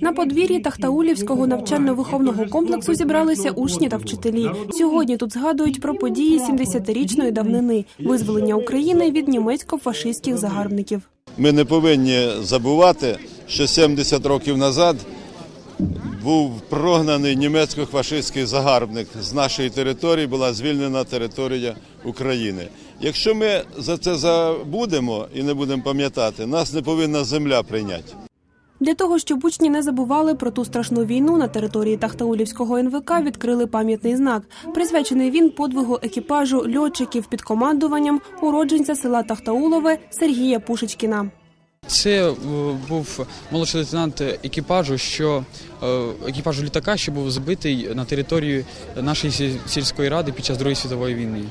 На подвір'ї Тахтаулівського навчально-виховного комплексу зібралися учні та вчителі. Сьогодні тут згадують про події 70-річної давнини визволення України від німецько-фашистських загарбників. Ми не повинні забувати, що 70 років назад був прогнаний німецько-фашистський загарбник з нашої території, була звільнена територія України. Якщо ми за це забудемо і не будемо пам'ятати, нас не повинна земля прийняти. Для того, щоб учні не забували про ту страшну війну на території Тахтаулівського НВК відкрили пам'ятний знак. Присвячений він подвигу екіпажу льотчиків під командуванням уродженця села Тахтаулове Сергія Пушечкіна. Це е, був молодший лейтенант екіпажу, що е, екіпажу літака, що був збитий на території нашої сільської ради під час Другої світової війни.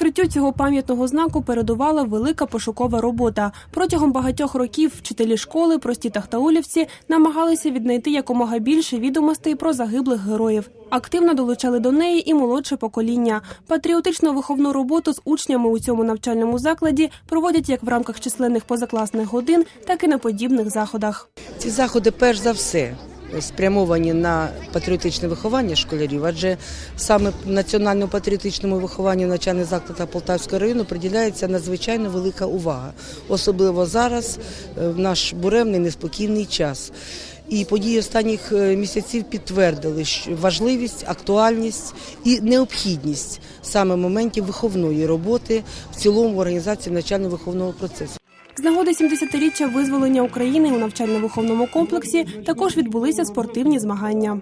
Відкриттю цього пам'ятного знаку передувала велика пошукова робота. Протягом багатьох років вчителі школи, прості тахтаулівці, намагалися віднайти якомога більше відомостей про загиблих героїв. Активно долучали до неї і молодше покоління. Патріотичну виховну роботу з учнями у цьому навчальному закладі проводять як в рамках численних позакласних годин, так і на подібних заходах. Ці заходи, перш за все, спрямовані на патріотичне виховання школярів, адже саме національному патріотичному вихованню навчальних закладах Полтавського району приділяється надзвичайно велика увага, особливо зараз, е, в наш буремний неспокійний час. І події останніх е, місяців підтвердили важливість, актуальність і необхідність саме моментів виховної роботи в цілому в організації навчально-виховного процесу. З нагоди 70-річчя визволення України у навчально-виховному комплексі також відбулися спортивні змагання.